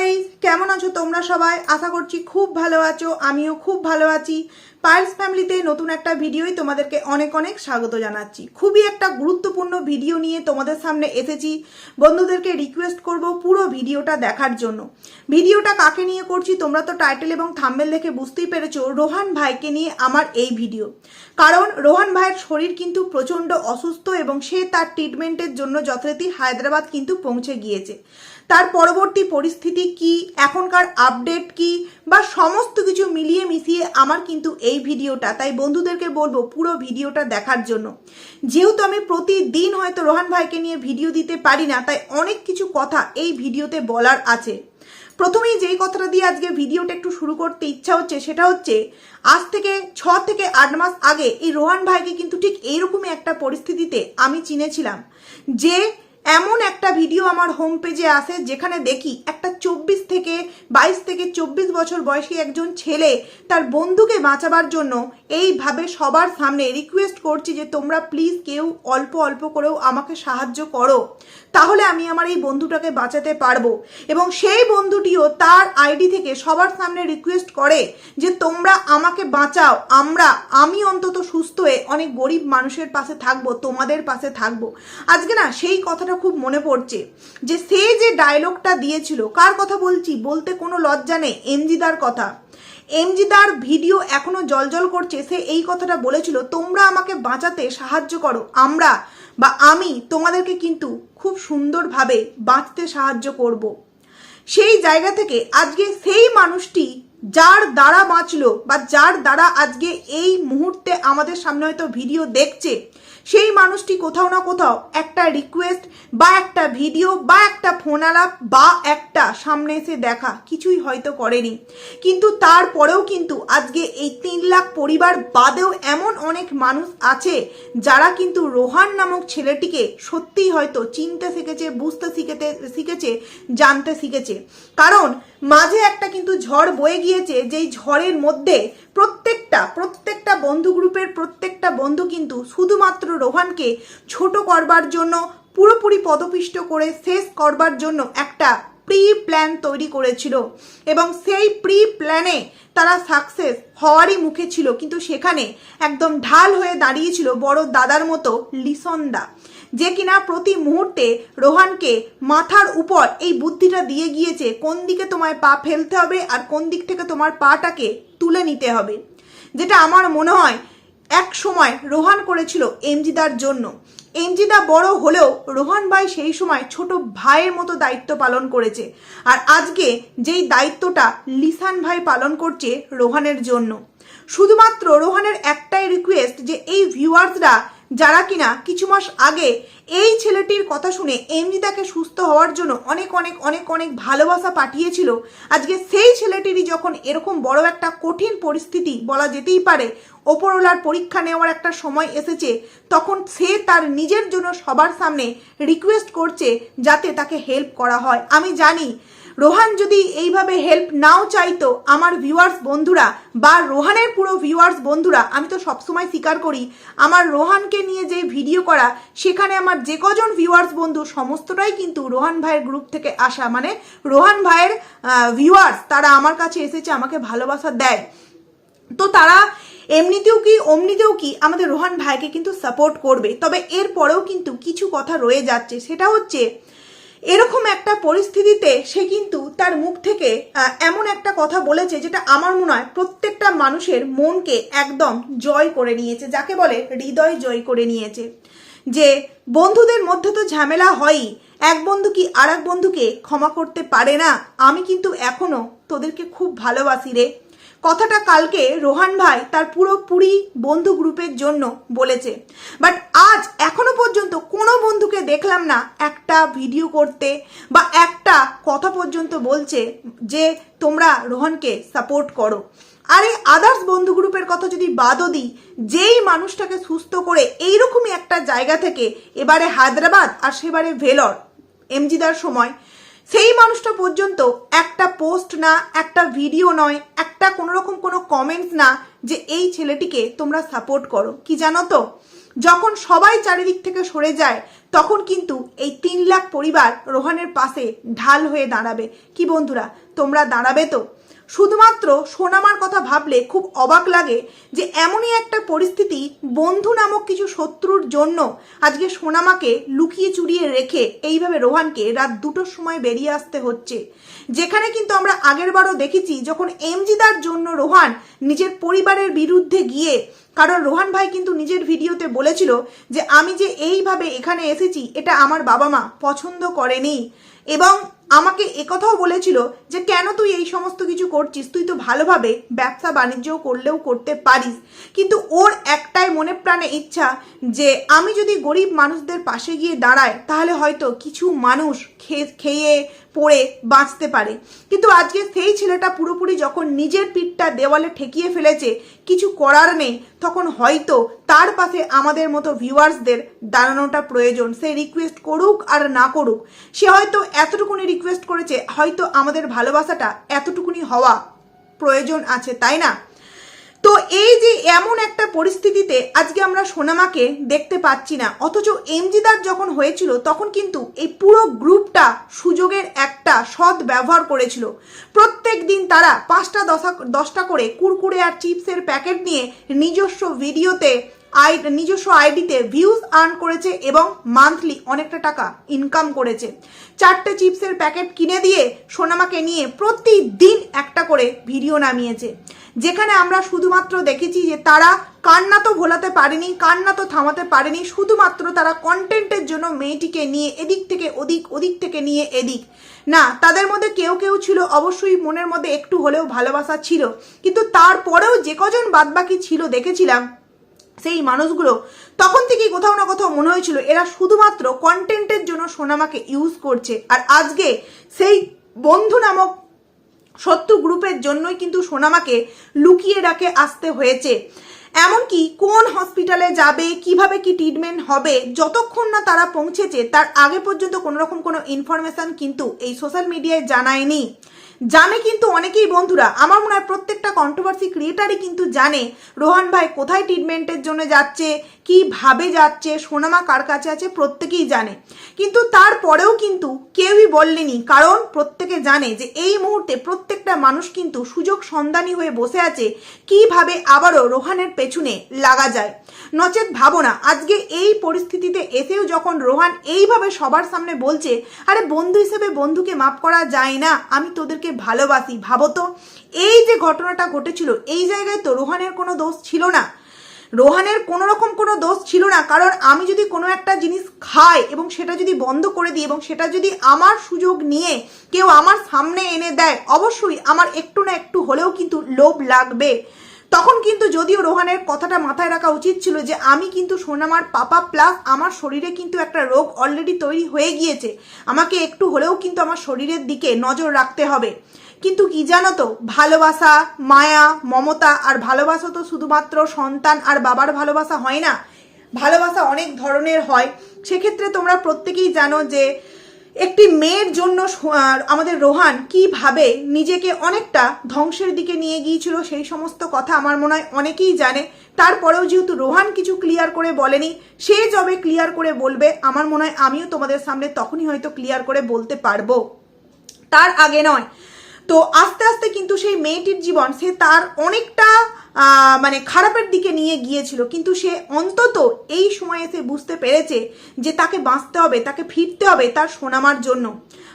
Guys কেমন আছো তোমরা সবাই? আশা করছি খুব ভালো আছো, আমিও খুব ভালো আছি। পায়েলস ফ্যামিলিতে নতুন একটা ভিডিওই তোমাদেরকে অনেক অনেক স্বাগত জানাচ্ছি। খুবই একটা গুরুত্বপূর্ণ ভিডিও নিয়ে তোমাদের সামনে এসেছি। বন্ধুদেরকে রিকোয়েস্ট করব পুরো ভিডিওটা দেখার জন্য। ভিডিওটা কাকে নিয়ে করছি তোমরা তো টাইটেল এবং থাম্বেল দেখে বুঝতেই পেরেছ, রোহান ভাইকে নিয়ে আমার এই ভিডিও। কারণ রোহান ভাইয়ের শরীর কিন্তু প্রচণ্ড অসুস্থ এবং সে তার ট্রিটমেন্টের জন্য যথারীতি হায়দ্রাবাদ কিন্তু পৌঁছে গিয়েছে। তার পরবর্তী পরিস্থিতি কি, এখনকার আপডেট কি, বা সমস্ত কিছু মিলিয়ে মিশিয়ে আমার কিন্তু এই ভিডিওটা। তাই বন্ধুদেরকে বলব পুরো ভিডিওটা দেখার জন্য। যেহেতু আমি প্রতিদিন হয়তো রোহান ভাইকে নিয়ে ভিডিও দিতে পারি না, তাই অনেক কিছু কথা এই ভিডিওতে বলার আছে। প্রথমেই যেই কথাটা দিয়ে আজকে ভিডিওটা একটু শুরু করতে ইচ্ছা হচ্ছে, সেটা হচ্ছে, আজ থেকে ছ থেকে আট মাস আগে এই রোহান ভাইকে কিন্তু ঠিক এইরকমই একটা পরিস্থিতিতে আমি চিনেছিলাম। যে এমন একটা ভিডিও আমার হোম পেজে আসে যেখানে দেখি একটা চব্বিশ থেকে বাইশ থেকে চব্বিশ বছর বয়সী একজন ছেলে তার বন্ধুকে বাঁচাবার জন্য এইভাবে সবার সামনে রিকোয়েস্ট করছি যে তোমরা প্লিজ কেউ অল্প অল্প করেও আমাকে সাহায্য করো। তাহলে আমি আমার এই বন্ধুটাকে বাঁচাতে পারব। এবং সেই বন্ধুটিও তার আইডি থেকে সবার সামনে রিকোয়েস্ট করে যে তোমরা আমাকে বাঁচাও, আমরা, আমি অন্তত সুস্থ হয়ে অনেক গরিব মানুষের পাশে থাকব, তোমাদের পাশে থাকব। আজকে না সেই কথাটা খুব মনে পড়ছে যে সে যে ডায়লগটা দিয়েছিল, কার কথা বলছি বলতে কোনো লজ্জা নেই, এমজিদার কথা এমজিদার ভিডিও এখনও জলজল করছে, সে এই কথাটা বলেছিল, তোমরা আমাকে বাঁচাতে সাহায্য করো, আমরা বা আমি তোমাদেরকে কিন্তু খুব সুন্দরভাবে বাঁচতে সাহায্য করব। সেই জায়গা থেকে আজকে সেই মানুষটি যার দ্বারা বাঁচলো বা যার দ্বারা আজকে এই মুহূর্তে আমাদের সামনে হয়তো ভিডিও দেখছে সেই মানুষটি কোথাও না কোথাও একটা রিকোয়েস্ট বা একটা ভিডিও বা একটা ফোন আলাপ বা একটা সামনে এসে দেখা। কিছুই হয়তো করেনি। কিন্তু তারপরেও কিন্তু আজকে এই তিন লাখ পরিবার বাদেও এমন অনেক মানুষ আছে যারা কিন্তু রোহান নামক ছেলেটিকে সত্যিই হয়তো চিনতে শিখেছে, বুঝতে শিখেতে, শিখেছে, জানতে শিখেছে। কারণ মাঝে একটা কিন্তু ঝড় বয়ে গিয়েছে, যেই ঝড়ের মধ্যে প্রত্যেকটা প্রত্যেকটা বন্ধু গ্রুপের প্রত্যেকটা বন্ধু কিন্তু শুধুমাত্র রোহানকে ছোট করবার জন্য, পুরোপুরি পদপিষ্ট করে শেষ করবার জন্য একটা প্রি প্ল্যান তৈরি করেছিল। এবং সেই প্রি প্ল্যানে তারা সাকসেস হওয়ারই মুখে ছিল। কিন্তু সেখানে একদম ঢাল হয়ে দাঁড়িয়েছিল বড় দাদার মতো লিসন্দা, যে কিনা প্রতি মুহূর্তে রোহানকে মাথার উপর এই বুদ্ধিটা দিয়ে গিয়েছে, কোন দিকে তোমায় পা ফেলতে হবে আর কোন দিক থেকে তোমার পাটাকে তুলে নিতে হবে। যেটা আমার মনে হয় এক সময় রোহান করেছিল এমজিদার জন্য। এমজিদা বড় হলেও রোহান ভাই সেই সময় ছোট ভাইয়ের মতো দায়িত্ব পালন করেছে। আর আজকে যেই দায়িত্বটা লিসান ভাই পালন করছে রোহানের জন্য। শুধুমাত্র রোহানের একটাই রিকোয়েস্ট যে এই ভিউয়ার্সরা যারা কিনা কিছু মাস আগে এই ছেলেটির কথা শুনে এমনিতাকে সুস্থ হওয়ার জন্য অনেক অনেক অনেক অনেক ভালোবাসা পাঠিয়েছিল। আজকে সেই ছেলেটিরই যখন এরকম বড় একটা কঠিন পরিস্থিতি বলা যেতেই পারে, ওপরওয়ালার পরীক্ষা নেওয়ার একটা সময় এসেছে, তখন সে তার নিজের জন্য সবার সামনে রিকোয়েস্ট করছে যাতে তাকে হেল্প করা হয়। আমি জানি, রোহান যদি এইভাবে হেল্প নাও চাইতো, আমার ভিউয়ার্স বন্ধুরা বা রোহানের পুরো ভিউয়ার্স বন্ধুরা, আমি তো সবসময় স্বীকার করি, আমার রোহানকে নিয়ে যে ভিডিও করা, সেখানে আমার যে কজন ভিউয়ার্স বন্ধু, সমস্তটাই কিন্তু রোহান ভাইয়ের গ্রুপ থেকে আসা। মানে রোহান ভাইয়ের ভিউয়ার্স তারা আমার কাছে এসেছে, আমাকে ভালোবাসা দেয়। তো তারা এমনিতেও কি, অমনিতেও কি আমাদের রোহান ভাইকে কিন্তু সাপোর্ট করবে। তবে এর পরেও কিন্তু কিছু কথা রয়ে যাচ্ছে। সেটা হচ্ছে, এরকম একটা পরিস্থিতিতে সে কিন্তু তার মুখ থেকে এমন একটা কথা বলেছে যেটা আমার মনে হয় প্রত্যেকটা মানুষের মনকে একদম জয় করে নিয়েছে, যাকে বলে হৃদয় জয় করে নিয়েছে। যে বন্ধুদের মধ্যে তো ঝামেলা হয়ই। এক বন্ধু কি আর এক বন্ধুকে ক্ষমা করতে পারে না? আমি কিন্তু এখনও তোদেরকে খুব ভালোবাসি রে। কথাটা কালকে রোহান ভাই তার পুরোপুরি বন্ধু গ্রুপের জন্য বলেছে। বাট আজ এখনও পর্যন্ত কোনো বন্ধুকে দেখলাম না একটা ভিডিও করতে বা একটা কথা পর্যন্ত বলছে যে তোমরা রোহনকে সাপোর্ট করো। আর এই আদার্স বন্ধু গ্রুপের কথা যদি বাদও দিই, যেই মানুষটাকে সুস্থ করে এইরকমই একটা জায়গা থেকে এবারে হায়দ্রাবাদ আর সেবারে ভেলর এমজিদার সময়, সেই মানুষটা পর্যন্ত একটা পোস্ট না, একটা ভিডিও নয়, একটা কোনো রকম কোনো কমেন্টস না যে এই ছেলেটিকে তোমরা সাপোর্ট করো। কি জানো তো? যখন সবাই চারিদিক থেকে সরে যায়, তখন কিন্তু এই তিন লাখ পরিবার রোহানের পাশে ঢাল হয়ে দাঁড়াবে। কি বন্ধুরা, তোমরা দাঁড়াবে তো? শুধুমাত্র সোনামার কথা ভাবলে খুব অবাক লাগে যে এমনই একটা পরিস্থিতি বন্ধু নামক কিছু শত্রুর জন্য আজকে সোনামাকে লুকিয়ে চুরিয়ে রেখে এইভাবে রোহানকে রাত দুটোর সময় বেরিয়ে আসতে হচ্ছে। যেখানে কিন্তু আমরা আগের বারও দেখেছি যখন এমজিদার জন্য রোহান নিজের পরিবারের বিরুদ্ধে গিয়ে, কারণ রোহান ভাই কিন্তু নিজের ভিডিওতে বলেছিল যে আমি যে এইভাবে এখানে এসেছি, এটা আমার বাবা মা পছন্দ করেনি। এবং আমাকে একথাও বলেছিল যে, কেন তুই এই সমস্ত কিছু করছিস? তুই তো ভালোভাবে ব্যবসা বাণিজ্য করলেও করতে পারিস। কিন্তু ওর একটাই মনে প্রাণে ইচ্ছা যে, আমি যদি গরিব মানুষদের পাশে গিয়ে দাঁড়ায় তাহলে হয়তো কিছু মানুষ খেয়ে পড়ে বাঁচতে পারে। কিন্তু আজকে সেই ছেলেটা পুরোপুরি যখন নিজের পিঠটা দেওয়ালে ঠেকিয়ে ফেলেছে, কিছু করার নেই, তখন হয়তো তার পাশে আমাদের মতো ভিউয়ার্সদের দাঁড়ানোটা প্রয়োজন। সে রিকোয়েস্ট করুক আর না করুক, সে হয়তো এতটুকুনি রিকোয়েস্ট করেছে, হয়তো আমাদের ভালোবাসাটা এতটুকুনি হওয়া প্রয়োজন আছে, তাই না? তো এই যে এমন একটা পরিস্থিতিতে আজকে আমরা সোনামাকে দেখতে পাচ্ছি না, অথচ এমজিদার যখন হয়েছিল তখন কিন্তু এই পুরো গ্রুপটা সুযোগের একটা সৎ ব্যবহার করেছিল। প্রত্যেক দিন তারা পাঁচটা দশা, দশটা করে কুরকুরে আর চিপসের প্যাকেট নিয়ে নিজস্ব ভিডিওতে আই, নিজস্ব আইডিতে ভিউজ আর্ন করেছে এবং মান্থলি অনেকটা টাকা ইনকাম করেছে। চারটে চিপসের প্যাকেট কিনে দিয়ে সোনামাকে নিয়ে প্রতিদিন একটা করে ভিডিও নামিয়েছে। যেখানে আমরা শুধুমাত্র দেখেছি যে তারা কান্না তো ভোলাতে পারেনি, কান্না তো থামাতে পারেনি, শুধুমাত্র তারা কন্টেন্টের জন্য মেয়েটিকে নিয়ে এদিক থেকে ওদিক ওদিক থেকে নিয়ে এদিক। না, তাদের মধ্যে কেউ কেউ ছিল, অবশ্যই মনের মধ্যে একটু হলেও ভালোবাসা ছিল। কিন্তু তারপরেও যে কজন বাদবাকি ছিল, দেখেছিলাম সেই মানুষগুলো, তখন থেকেই কোথাও না কোথাও মনে হয়েছিল এরা শুধুমাত্র কন্টেন্টের জন্য সোনামাকে ইউজ করছে। আর আজকে সেই বন্ধু নামক শত্রু গ্রুপের জন্যই কিন্তু সোনামাকে লুকিয়ে রাখে আসতে হয়েছে। এমনকি কোন হসপিটালে যাবে, কীভাবে কি ট্রিটমেন্ট হবে, যতক্ষণ না তারা পৌঁছেছে, তার আগে পর্যন্ত কোনো রকম কোনো ইনফরমেশন কিন্তু এই সোশ্যাল মিডিয়ায় জানায়নি। জানে কিন্তু অনেকেই বন্ধুরা, আমার মনে হয় প্রত্যেকটা কন্ট্রোভার্সি ক্রিয়েটারই কিন্তু জানে, রোহান ভাই কোথায় ট্রিটমেন্টের জন্য যাচ্ছে কীভাবে যাচ্ছে, সোনামা কার কাছে আছে প্রত্যেকেই জানে। কিন্তু তারপরেও কিন্তু কেউই বললেনি, কারণ প্রত্যেকে জানে যে এই মুহূর্তে প্রত্যেকটা মানুষ কিন্তু সুযোগ সন্ধানী হয়ে বসে আছে কীভাবে আবারও রোহানের পেছনে লাগা যায়। নচেত ভাবো না, আজকে এই পরিস্থিতিতে এসেও যখন রোহান এইভাবে সবার সামনে বলছে, আরে বন্ধু হিসেবে বন্ধুকে মাফ করা যায় না, আমি তোদেরকে ভালোবাসি। ভাবো তো, এই যে ঘটনাটা ঘটেছিল, এই জায়গায় তো রোহানের কোনো দোষ ছিল না। রোহানের কোনো রকম কোনো দোষ ছিল না, কারণ আমি যদি কোনো একটা জিনিস খাই এবং সেটা যদি বন্ধ করে দিই এবং সেটা যদি আমার সুযোগ নিয়ে কেউ আমার সামনে এনে দেয়, অবশ্যই আমার একটু না একটু হলেও কিন্তু লোভ লাগবে। তখন কিন্তু যদিও রোহানের কথাটা মাথায় রাখা উচিত ছিল যে আমি কিন্তু সোনামার পাপা প্লাস আমার শরীরে কিন্তু একটা রোগ অলরেডি তৈরি হয়ে গিয়েছে। আমাকে একটু হলেও কিন্তু আমার শরীরের দিকে নজর রাখতে হবে। কিন্তু কি জানো তো, ভালোবাসা, মায়া, মমতা আর ভালোবাসা তো শুধুমাত্র সন্তান আর বাবার ভালোবাসা হয় না। ভালোবাসা অনেক ধরনের হয়। সেক্ষেত্রে তোমরা প্রত্যেকেই জানো যে একটি মেয়ের জন্য আমাদের রোহান কীভাবে নিজেকে অনেকটা ধ্বংসের দিকে নিয়ে গিয়েছিল সেই সমস্ত কথা আমার মনে হয় অনেকেই জানে। তারপরেও যেহেতু রোহান কিছু ক্লিয়ার করে বলেনি, সে যবে ক্লিয়ার করে বলবে, আমার মনে হয় আমিও তোমাদের সামনে তখনই হয়তো ক্লিয়ার করে বলতে পারব। তার আগে নয় তো আস্তে আস্তে কিন্তু সেই মেয়েটির জীবন সে তার অনেকটা মানে খারাপের দিকে নিয়ে গিয়েছিল। কিন্তু সে অন্তত এই সময়ে সে বুঝতে পেরেছে যে তাকে বাঁচতে হবে, তাকে ফিরতে হবে তার সোনামার জন্য।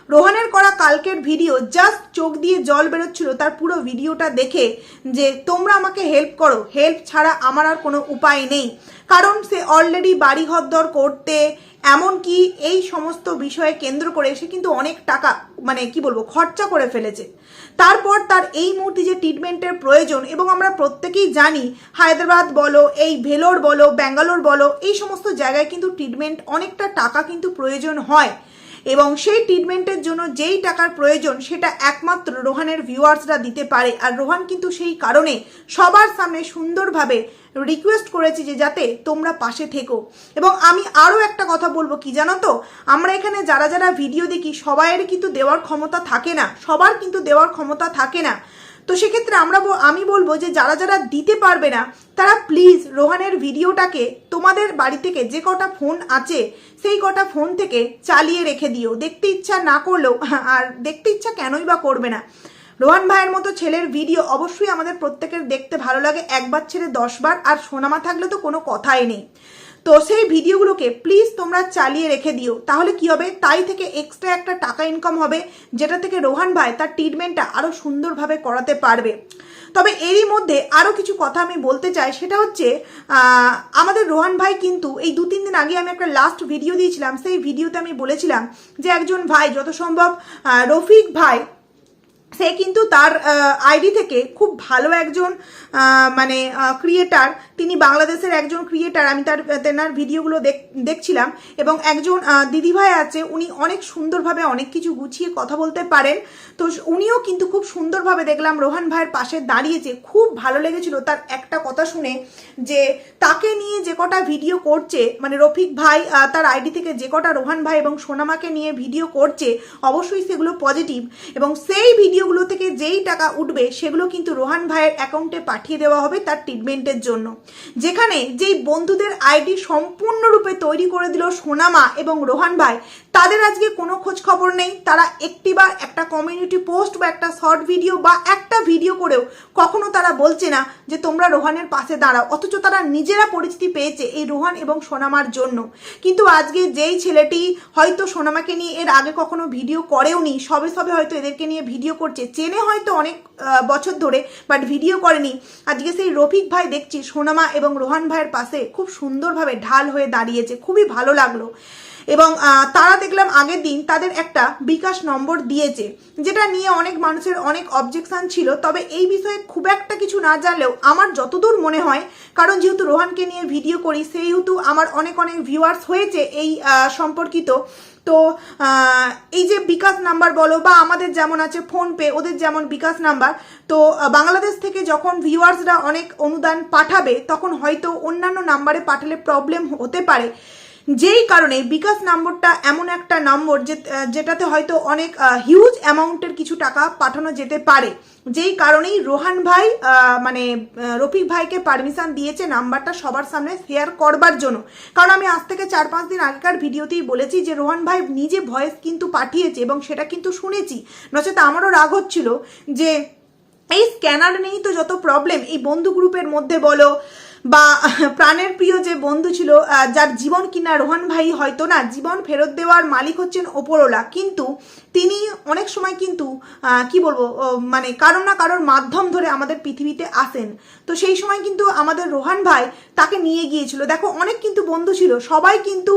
রোহানের করা কালকের ভিডিও জাস্ট চোখ দিয়ে জল বেরোচ্ছিল, তার পুরো ভিডিওটা দেখে যে, তোমরা আমাকে হেল্প করো হেল্প ছাড়া আমার আর কোনো উপায় নেই। কারণ সে অলরেডি বাড়ি ঘরদর করতে, এমনকি এই সমস্ত বিষয়ে কেন্দ্র করে সে কিন্তু অনেক টাকা মানে কি বলব, খরচা করে ফেলেছে। তারপর তার এই মুহূর্তে যে ট্রিটমেন্টের প্রয়োজন, এবং আমরা প্রত্যেকেই জানি, হায়দ্রাবাদ বলো, এই ভেলোর বলো, ব্যাঙ্গালোর বলো, এই সমস্ত জায়গায় কিন্তু ট্রিটমেন্ট অনেকটা টাকা কিন্তু প্রয়োজন হয়। এবং সেই ট্রিটমেন্টের জন্য যেই টাকার প্রয়োজন, সেটা একমাত্র রোহানের ভিউয়ার্সরা দিতে পারে। আর রোহান কিন্তু সেই কারণে সবার সামনে সুন্দরভাবে রিকোয়েস্ট করেছি যে যাতে তোমরা পাশে থেকো। এবং আমি আরও একটা কথা বলব, কি জানো তো? আমরা এখানে যারা যারা ভিডিও দেখি, সবাইয়ের কিন্তু দেওয়ার ক্ষমতা থাকে না। সবার কিন্তু দেওয়ার ক্ষমতা থাকে না। তো সেক্ষেত্রে আমরা আমি বলব যে যারা যারা দিতে পারবে না, তারা প্লিজ রোহানের ভিডিওটাকে তোমাদের বাড়ি থেকে যে কটা ফোন আছে, সেই কটা ফোন থেকে চালিয়ে রেখে দিও। দেখতে ইচ্ছা না করলেও, আর দেখতে ইচ্ছা কেনই বা করবে না। রোহান ভাইয়ের মতো ছেলের ভিডিও অবশ্যই আমাদের প্রত্যেকের দেখতে ভালো লাগে। একবার ছেড়ে দশবার, আর সোনামা থাকলে তো কোনো কথাই নেই। তো সেই ভিডিওগুলোকে প্লিজ তোমরা চালিয়ে রেখে দিও। তাহলে কি হবে? তাই থেকে এক্সট্রা একটা টাকা ইনকাম হবে, যেটা থেকে রোহান ভাই তার ট্রিটমেন্টটা আরও সুন্দরভাবে করাতে পারবে। তবে এরই মধ্যে আরও কিছু কথা আমি বলতে চাই, সেটা হচ্ছে আমাদের রোহান ভাই কিন্তু এই দু তিন দিন আগে আমি একটা লাস্ট ভিডিও দিয়েছিলাম। সেই ভিডিওতে আমি বলেছিলাম যে, একজন ভাই যত সম্ভব রফিক ভাই সে কিন্তু তার আইডি থেকে খুব ভালো একজন মানে ক্রিয়েটার তিনি বাংলাদেশের একজন ক্রিয়েটার আমি তার, তেনার ভিডিওগুলো দেখ- দেখছিলাম, এবং একজন দিদিভাই আছে, উনি অনেক সুন্দরভাবে অনেক কিছু গুছিয়ে কথা বলতে পারেন, তো উনিও কিন্তু খুব সুন্দরভাবে দেখলাম রোহান ভাইয়ের পাশে দাঁড়িয়েছে, খুব ভালো লেগেছিল তার একটা কথা শুনে, যে তাকে নিয়ে যে কটা ভিডিও করছে মানে রফিক ভাই তার আইডি থেকে যে কটা রোহান ভাই এবং সোনামাকে নিয়ে ভিডিও করছে, অবশ্যই সেগুলো পজিটিভ এবং সেই ভিডিওগুলো থেকে যেই টাকা উঠবে সেগুলো কিন্তু রোহান ভাইয়ের অ্যাকাউন্টে পাঠিয়ে দেওয়া হবে তার ট্রিটমেন্টের জন্য। যেখানে যেই বন্ধুদের আইডি সম্পূর্ণরূপে তৈরি করে দিল সোনামা এবং রোহান ভাই তাদের আজকে কোনো খোঁজ খবর নেই। তারা একটিবার একটা কমিউনিটি পোস্ট বা একটা শর্ট ভিডিও বা একটা ভিডিও করেও কখনো তারা বলছে না যে তোমরা রোহানের পাশে দাঁড়াও। অথচ তারা নিজেরা পরিচিতি পেয়েছে এই রোহান এবং সোনামার জন্য। কিন্তু আজকে যেই ছেলেটি হয়তো সোনামাকে নিয়ে এর আগে কখনো ভিডিও করেও নি, সবে সবে হয়তো এদেরকে নিয়ে ভিডিও করছে। চেনে হয়তো অনেক বছর ধরে বাট ভিডিও করেনি। আজকে সেই রফিক ভাই দেখছি সোনামা এবং রোহান ভাইয়ের পাশে খুব সুন্দরভাবে ঢাল হয়ে দাঁড়িয়েছে। খুবই ভালো লাগল। এবং তারা দেখলাম আগের দিন তাদের একটা বিকাশ নম্বর দিয়েছে, যেটা নিয়ে অনেক মানুষের অনেক অবজেকশান ছিল। তবে এই বিষয়ে খুব একটা কিছু না জানলেও আমার যতদূর মনে হয়, কারণ যেহেতু রোহানকে নিয়ে ভিডিও করি, সেহেতু আমার অনেক অনেক ভিউয়ার্স হয়েছে এই সম্পর্কিত। তো এই যে বিকাশ নাম্বার বলো বা আমাদের যেমন আছে ফোনপে, ওদের যেমন বিকাশ নাম্বার, তো বাংলাদেশ থেকে যখন ভিউয়ার্সরা অনেক অনুদান পাঠাবে, তখন হয়তো অন্যান্য নাম্বারে পাঠালে প্রবলেম হতে পারে। যেই কারণে বিকাশ নম্বরটা এমন একটা নম্বর যে যেটাতে হয়তো অনেক হিউজ অ্যামাউন্টের কিছু টাকা পাঠানো যেতে পারে। যেই কারণেই রোহান ভাই মানে রফিক ভাইকে পারমিশন দিয়েছে নাম্বারটা সবার সামনে শেয়ার করবার জন্য। কারণ আমি আজ থেকে চার পাঁচ দিন আগেকার ভিডিওতেই বলেছি যে, রোহান ভাই নিজে ভয়েস কিন্তু পাঠিয়েছে এবং সেটা কিন্তু শুনেছি। নচেত আমারও রাগ হচ্ছিল যে, এই স্ক্যানার নেই তো যত প্রবলেম এই বন্ধু গ্রুপের মধ্যে বলো বা প্রাণের প্রিয় যে বন্ধু ছিল যার জীবন কিনা রোহান ভাই হয়তো না, জীবন ফেরত দেওয়ার মালিক হচ্ছেন ওপরওলা কিন্তু তিনি অনেক সময় কিন্তু কি বলব মানে কারও না কারোর মাধ্যম ধরে আমাদের পৃথিবীতে আসেন। তো সেই সময় কিন্তু আমাদের রোহান ভাই তাকে নিয়ে গিয়েছিল। দেখো, অনেক কিন্তু বন্ধু ছিল, সবাই কিন্তু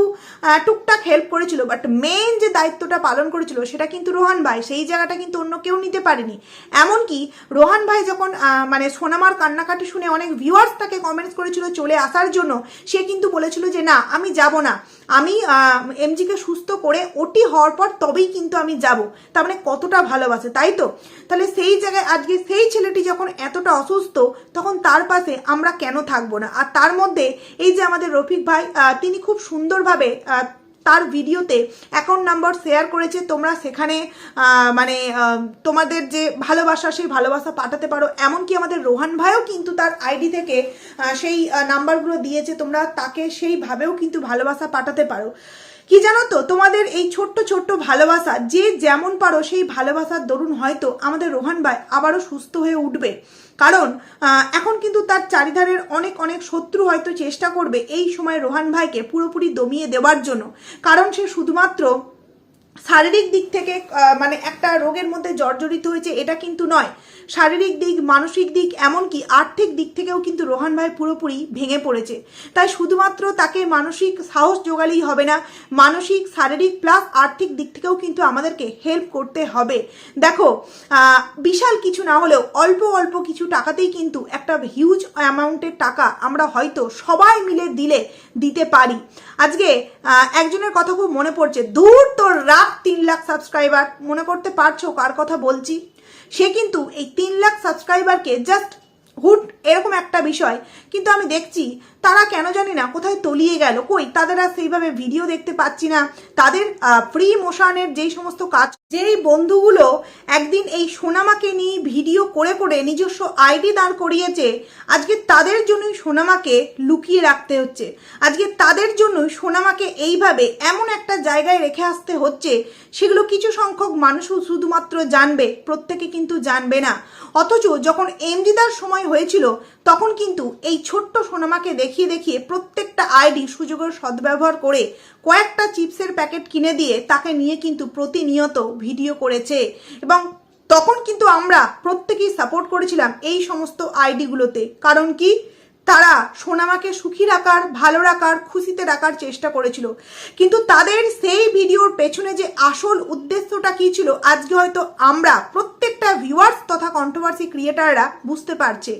টুকটাক হেল্প করেছিল বাট মেন যে দায়িত্বটা পালন করেছিল সেটা কিন্তু রোহান ভাই। সেই জায়গাটা কিন্তু অন্য কেউ নিতে পারেনি। এমনকি রোহান ভাই যখন মানে সোনামার কান্নাকাটি শুনে অনেক ভিউয়ার্স তাকে কমেন্টস করেছিল চলে আসার জন্য, সে কিন্তু বলেছিল যে, না, আমি যাব না। আমি এমজিকে সুস্থ করে ওটি হওয়ার পর তবেই কিন্তু আমি যাব। তার মানে কতটা ভালোবাসে, তাই তো? তাহলে সেই জায়গায় আজকে সেই ছেলেটি যখন এতটা অসুস্থ, তখন তার পাশে আমরা কেন থাকব না? আর তার মধ্যে এই যে আমাদের রফিক ভাই তিনি খুব সুন্দরভাবে তার ভিডিওতে অ্যাকাউন্ট নাম্বার শেয়ার করেছে, তোমরা সেখানে মানে তোমাদের যে ভালোবাসা, সেই ভালোবাসা পাঠাতে পারো। এমনকি আমাদের রোহান ভাইও কিন্তু তার আইডি থেকে সেই নাম্বারগুলো দিয়েছে, তোমরা তাকে সেইভাবেও কিন্তু ভালোবাসা পাঠাতে পারো। কি জানো তো, তোমাদের এই ছোট্ট ছোট্ট ভালোবাসা, যে যেমন পারো, সেই ভালোবাসার দরুন হয়তো আমাদের রোহান ভাই আবারও সুস্থ হয়ে উঠবে। কারণ এখন কিন্তু তার চারিধারের অনেক অনেক শত্রু হয়তো চেষ্টা করবে এই সময় রোহান ভাইকে পুরোপুরি দমিয়ে দেওয়ার জন্য। কারণ সে শুধুমাত্র শারীরিক দিক থেকে মানে একটা রোগের মধ্যে জর্জরিত হয়েছে, এটা কিন্তু নয়। শারীরিক দিক, মানসিক দিক, এমনকি আর্থিক দিক থেকেও কিন্তু রোহান ভাই পুরোপুরি ভেঙে পড়েছে। তাই শুধুমাত্র তাকে মানসিক সাহস জোগালেই হবে না, মানসিক, শারীরিক প্লাস আর্থিক দিক থেকেও কিন্তু আমাদেরকে হেল্প করতে হবে। দেখো বিশাল কিছু না হলেও অল্প অল্প কিছু টাকাতেই কিন্তু একটা হিউজ অ্যামাউন্টের টাকা আমরা হয়তো সবাই মিলে দিলে, দিতে পারি। আজকে একজনের কথা খুব মনে পড়ছে, দূর তোর রাত তিন লাখ সাবস্ক্রাইবার মনে করতে পারছ কার কথা বলছি? সে কিন্তু এই তিন লাখ সাবস্ক্রাইবারকে জাস্ট হুট এরকম একটা বিষয়। কিন্তু আমি দেখছি তারা কেন জানি না কোথায় তলিয়ে গেল। কই? তাদের আর সেইভাবে ভিডিও দেখতে পাচ্ছি না। তাদের ফ্রি মোশনের যেই সমস্ত কাজ যেই বন্ধুগুলো একদিন এই সোনামাকে নিয়ে ভিডিও করে করে নিজস্ব আইডি দাঁড় করিয়েছে, আজকে তাদের জন্যই সোনামাকে লুকিয়ে রাখতে হচ্ছে। আজকে তাদের জন্যই সোনামাকে এইভাবে এমন একটা জায়গায় রেখে আসতে হচ্ছে, সেগুলো কিছু সংখ্যক মানুষও শুধুমাত্র জানবে, প্রত্যেকে কিন্তু জানবে না। অথচ যখন এমজিদার সময় হয়েছিল তখন কিন্তু এই ছোট্ট সোনামাকে দেখিয়ে দেখিয়ে প্রত্যেকটা আইডি সুযোগের সদ্ব্যবহার করে কয়েকটা চিপসের প্যাকেট কিনে দিয়ে তাকে নিয়ে কিন্তু প্রতিনিয়ত ভিডিও করেছে। এবং তখন কিন্তু আমরা প্রত্যেকেই সাপোর্ট করেছিলাম এই সমস্ত আইডিগুলোতে। কারণ কি? তারা সোনামাকে সুখী রাখার, ভালো রাখার, খুশিতে রাখার চেষ্টা করেছিল। কিন্তু তাদের সেই ভিডিওর পেছনে যে আসল উদ্দেশ্যটা কী ছিল, আজকে হয়তো আমরা প্রত্যেকটা ভিউয়ার্স তথা কন্ট্রোভার্সি ক্রিয়েটাররা বুঝতে পারছে।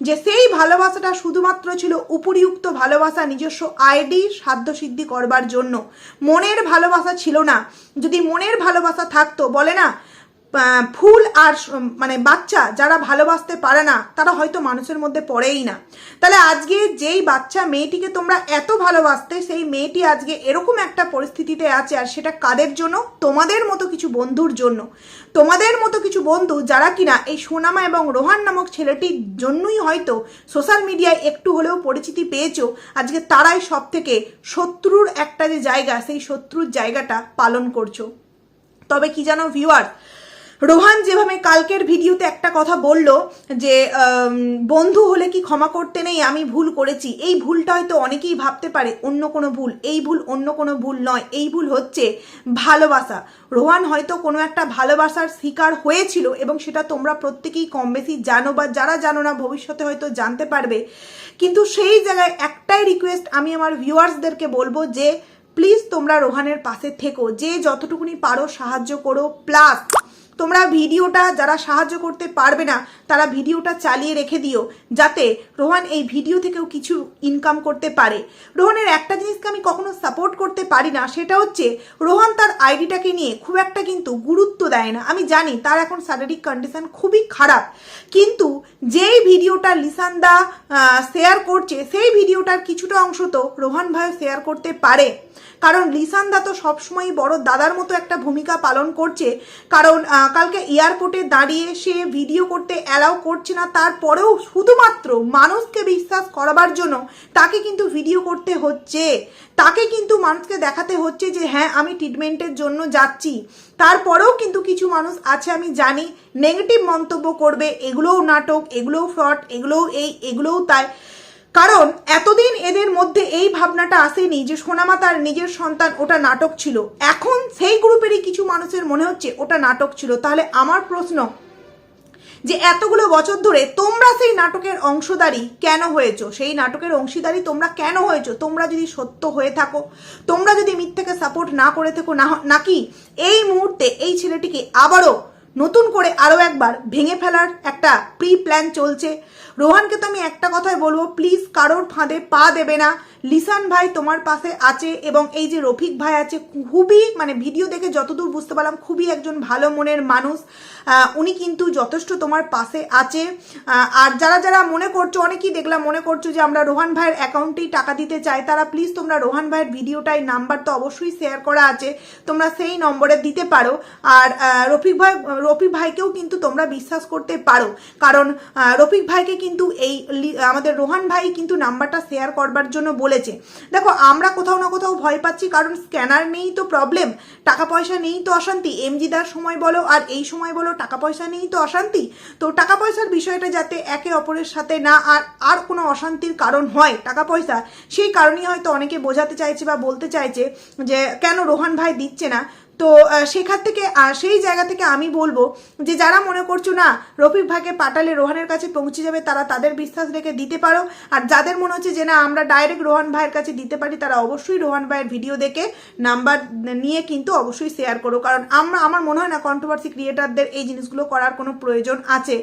যে সেই ভালোবাসাটা শুধুমাত্র ছিল উপরিউক্ত ভালোবাসা, নিজস্ব আইডি, সাধ্যসিদ্ধি করবার জন্য। মনের ভালোবাসা ছিল না। যদি মনের ভালোবাসা থাকতো, বলে না ফুল আর মানে বাচ্চা যারা ভালোবাসতে পারে না, তারা হয়তো মানুষের মধ্যে পড়েই না। তাহলে আজকে যেই বাচ্চা মেয়েটিকে তোমরা এত ভালোবাসতে, সেই মেয়েটি আজকে এরকম একটা পরিস্থিতিতে আছে, আর সেটা কাদের জন্য? তোমাদের মতো কিছু বন্ধুর জন্য। তোমাদের মতো কিছু বন্ধু যারা কিনা এই সোনামা এবং রোহান নামক ছেলেটির জন্যই হয়তো সোশ্যাল মিডিয়ায় একটু হলেও পরিচিতি পেয়েছ। আজকে তারাই সব থেকে শত্রুর একটা যে জায়গা, সেই শত্রুর জায়গাটা পালন করছ। তবে কি জানো ভিউয়ার রোহান যেভাবে কালকের ভিডিওতে একটা কথা বলল যে বন্ধু হলে কি ক্ষমা করতে নেই, আমি ভুল করেছি। এই ভুলটা হয়তো অনেকেই ভাবতে পারে, অন্য কোনো ভুল। এই ভুল অন্য কোনো ভুল নয়, এই ভুল হচ্ছে ভালোবাসা। রোহান হয়তো কোনো একটা ভালোবাসার শিকার হয়েছিল এবং সেটা তোমরা প্রত্যেকেই কম বেশি জানো বা যারা জানো না, ভবিষ্যতে হয়তো জানতে পারবে। কিন্তু সেই জায়গায় একটাই রিকোয়েস্ট আমি আমার ভিউয়ার্সদেরকে বলব যে প্লিজ তোমরা রোহানের পাশে থেকো। যে যতটুকুনি পারো সাহায্য করো প্লাস তোমরা ভিডিওটা যারা সাহায্য করতে পারবে না, তারা ভিডিওটা চালিয়ে রেখে দিও, যাতে রোহান এই ভিডিও থেকেও কিছু ইনকাম করতে পারে। রোহানের একটা জিনিসকে আমি কখনো সাপোর্ট করতে পারি না, সেটা হচ্ছে রোহান তার আইডিটাকে নিয়ে খুব একটা কিন্তু গুরুত্ব দেয় না। আমি জানি তার এখন শারীরিক কন্ডিশন খুবই খারাপ। কিন্তু যেই ভিডিওটা লিসান্দা শেয়ার করছে, সেই ভিডিওটার কিছুটা অংশ তো রোহান ভাইও শেয়ার করতে পারে। কারণ লিসান্দা তো সবসময় বড় দাদার মতো একটা ভূমিকা পালন করছে। কারণ কালকে এয়ারপোর্টে দাঁড়িয়ে সে ভিডিও করতে অ্যালাউ করছে না, তারপরেও শুধুমাত্র মানুষকে বিশ্বাস করাবার জন্য তাকে কিন্তু ভিডিও করতে হচ্ছে। তাকে কিন্তু মানুষকে দেখাতে হচ্ছে যে হ্যাঁ আমি ট্রিটমেন্টের জন্য যাচ্ছি। তারপরেও কিন্তু কিছু মানুষ আছে, আমি জানি নেগেটিভ মন্তব্য করবে, এগুলোও নাটক, এগুলোও ফ্রড এগুলোও এই, এগুলোও তাই। কারণ এতদিন এদের মধ্যে এই ভাবনাটা আসেনি যে সোনামা তার নিজের সন্তান, ওটা নাটক ছিল। এখন সেই গ্রুপেরই কিছু মানুষের মনে হচ্ছে ওটা নাটক ছিল। তাহলে আমার প্রশ্ন, যে এতগুলো বছর ধরে তোমরা সেই নাটকের অংশদারি কেন হয়েছো? সেই নাটকের অংশীদারি তোমরা কেন হয়েছো? তোমরা যদি সত্য হয়ে থাকো, তোমরা যদি মিথ্যাকে সাপোর্ট না করে থাকো, না নাকি এই মুহূর্তে এই ছেলেটিকে আবারও নতুন করে আরও একবার ভেঙে ফেলার একটা প্রি প্ল্যান চলছে। রোহানকে তো আমি একটা কথাই বলব প্লিজ কারোর ফাঁদে পা দেবে না। লিসান ভাই তোমার পাশে আছে এবং এই যে রফিক ভাই আছে, খুবই মানে ভিডিও দেখে যতদূর বুঝতে পারলাম, খুবই একজন ভালো মনের মানুষ। উনি কিন্তু যথেষ্ট তোমার পাশে আছে। আর যারা যারা মনে করছ, অনেকেই দেখলাম মনে করছ যে আমরা রোহান ভাইয়ের অ্যাকাউন্টেই টাকা দিতে চাই, তারা প্লিজ তোমরা রোহান ভাইয়ের ভিডিওটাই নাম্বার তো অবশ্যই শেয়ার করা আছে, তোমরা সেই নম্বরে দিতে পারো। আর রফিক ভাই, রফিক ভাইকেও কিন্তু তোমরা বিশ্বাস করতে পারো। কারণ রফিক ভাইকে কিন্তু এই আমাদের রোহান ভাই কিন্তু নাম্বারটা শেয়ার করবার জন্য বলেছে। দেখো, আমরা কোথাও না কোথাও ভয় পাচ্ছি, কারণ স্ক্যানার নেই তো প্রবলেম টাকা পয়সা নেই তো অশান্তি। এমজিদার সময় বলো, আর এই সময় বলো টাকা পয়সা নেই তো অশান্তি। তো টাকা পয়সার বিষয়টা যাতে একে অপরের সাথে না, আর আর কোনো অশান্তির কারণ হয় টাকা পয়সা সেই কারণেই হয়তো অনেকে বোঝাতে চাইছে বা বলতে চাইছে যে, কেন রোহান ভাই দিচ্ছে না? তো সেখান থেকে সেই জায়গা থেকে আমি বলব যে যারা মনে করছ না রফিক ভাইকে পাঠালে রোহানের কাছে পৌঁছে যাবে, তারা তাদের বিশ্বাস রেখে দিতে পারো। আর যাদের মনে হচ্ছে যে না, আমরা ডাইরেক্ট রোহান ভাইয়ের কাছে দিতে পারি, তারা অবশ্যই রোহান ভাইয়ের ভিডিও দেখে নাম্বার নিয়ে কিন্তু অবশ্যই শেয়ার করো। কারণ আমরা, আমার মনে হয় না কন্ট্রোভার্সি ক্রিয়েটারদের এই জিনিসগুলো করার কোনো প্রয়োজন আছে।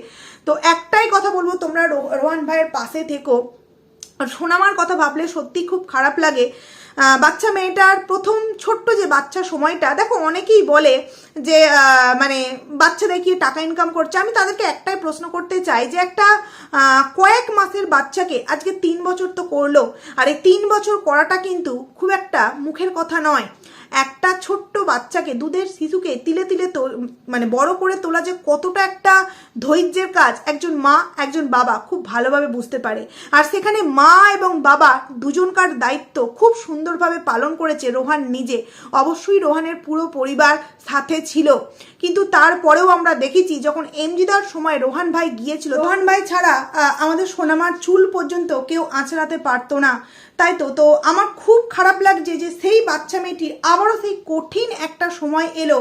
তো একটাই কথা বলব, তোমরা রোহান ভাইয়ের পাশে থেকো। আর সোনামার কথা ভাবলে সত্যি খুব খারাপ লাগে। বাচ্চা মেয়েটার প্রথম ছোট্ট যে বাচ্চা সময়টা, দেখো অনেকেই বলে যে মানে বাচ্চা দেখিয়ে টাকা ইনকাম করছে? আমি তাদেরকে একটাই প্রশ্ন করতে চাই যে একটা কয়েক মাসের বাচ্চাকে আজকে তিন বছর তো করল, আর এই তিন বছর করাটা কিন্তু খুব একটা মুখের কথা নয়। একটা ছোট্ট বাচ্চাকে, দুধের শিশুকে তিলে তিলে মানে বড় করে তোলা যে কতটা একটা ধৈর্যের কাজ একজন মা, একজন বাবা খুব ভালোভাবে বুঝতে পারে। আর সেখানে মা এবং বাবা দুজনকার দায়িত্ব খুব সুন্দরভাবে পালন করেছে রোহান নিজে। অবশ্যই রোহানের পুরো পরিবার সাথে ছিল। কিন্তু তারপরেও আমরা দেখেছি যখন এমজিদার সময় রোহান ভাই গিয়েছিল রোহান ভাই ছাড়া আমাদের সোনামার চুল পর্যন্ত কেউ আঁচড়াতে পারতো না। তাই তো তো আমার খুব খারাপ লাগছে যে সেই বাচ্চা মেয়েটির আবারও সেই কঠিন একটা সময় এলো।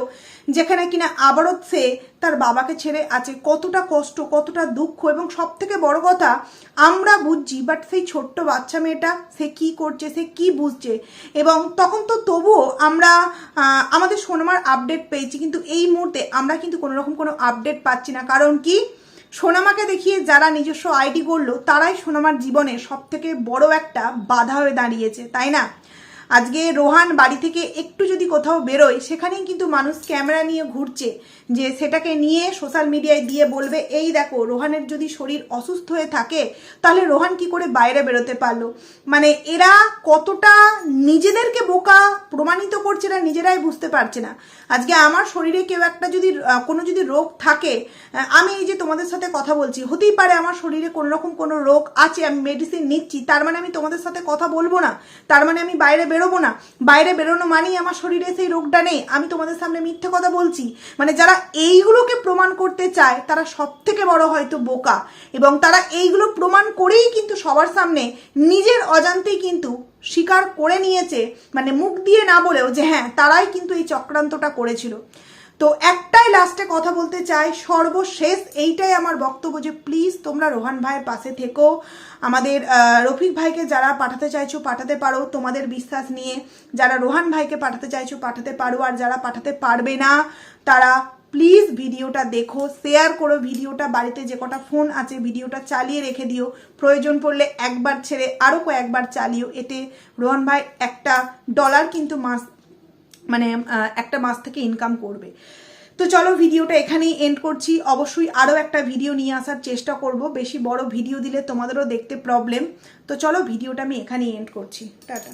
যেখানে কিনা আবারও সে তার বাবাকে ছেড়ে আছে। কতটা কষ্ট, কতটা দুঃখ এবং সব থেকে বড় কথা, আমরা বুঝছি বাট সেই ছোট্ট বাচ্চা মেয়েটা সে কি করছে, সে কি বুঝছে? এবং তখন তো তবুও আমরা আমাদের সোনামার আপডেট পেয়েছি, কিন্তু এই মুহূর্তে আমরা কিন্তু কোনো রকম কোনো আপডেট পাচ্ছি না। কারণ কি? সোনামাকে দেখিয়ে যারা নিজস্ব আইডি করল তারাই সোনামার জীবনে সব থেকে বড় একটা বাধা হয়ে দাঁড়িয়েছে, তাই না? আজকে রোহান বাড়ি থেকে একটু যদি কোথাও বেরোয় সেখানেই কিন্তু মানুষ ক্যামেরা নিয়ে ঘুরছে। যে সেটাকে নিয়ে সোশ্যাল মিডিয়ায় দিয়ে বলবে, এই দেখো, রোহানের যদি শরীর অসুস্থ হয়ে থাকে, তাহলে রোহান কি করে বাইরে বেরোতে পারল? মানে এরা কতটা নিজেদেরকে বোকা প্রমাণিত করছে না, নিজেরাই বুঝতে পারছে না। আজকে আমার শরীরে কেউ একটা যদি কোনো যদি রোগ থাকে আমি এই যে তোমাদের সাথে কথা বলছি, হতেই পারে আমার শরীরে কোনো রকম কোনো রোগ আছে, আমি মেডিসিন নিচ্ছি, তার মানে আমি তোমাদের সাথে কথা বলব না, তার মানে আমি বাইরে বেরোবো না। বাইরে বেরোনো মানেই আমার শরীরে সেই রোগটা নেই। আমি তোমাদের সামনে মিথ্যে কথা বলছি। মানে যারা এইগুলোকে প্রমাণ করতে চায়, তারা সব থেকে বড় হয়তো বোকা। এবং তারা এইগুলো প্রমাণ করেই কিন্তু সবার সামনে নিজের অজান্তেই কিন্তু স্বীকার করে নিয়েছে মানে মুখ দিয়ে না বলেও যে হ্যাঁ তারাই কিন্তু এই চক্রান্তটা করেছিল। তো একটাই লাস্টে কথা বলতে চাই, সর্বশেষ এইটাই আমার বক্তব্য যে প্লিজ তোমরা রোহান ভাইয়ের পাশে থেকো। আমাদের রফিক ভাইকে যারা পাঠাতে চাইছো পাঠাতে পারো, তোমাদের বিশ্বাস নিয়ে। যারা রোহান ভাইকে পাঠাতে চাইছো পাঠাতে পারো, আর যারা পাঠাতে পারবে না, তারা প্লিজ ভিডিওটা দেখো শেয়ার করো ভিডিওটা, বাড়িতে যে কটা ফোন আছে ভিডিওটা চালিয়ে রেখে দিও। প্রয়োজন পড়লে একবার ছেড়ে আরও কয়েকবার চালিও। এতে রোহন ভাই একটা ডলার কিন্তু মাস মানে একটা মাস থেকে ইনকাম করবে। তো চলো ভিডিওটা এখানেই এন্ড করছি। অবশ্যই আরও একটা ভিডিও নিয়ে আসার চেষ্টা করব। বেশি বড় ভিডিও দিলে তোমাদেরও দেখতে প্রবলেম তো চলো ভিডিওটা আমি এখানেই এন্ড করছি। টাটা।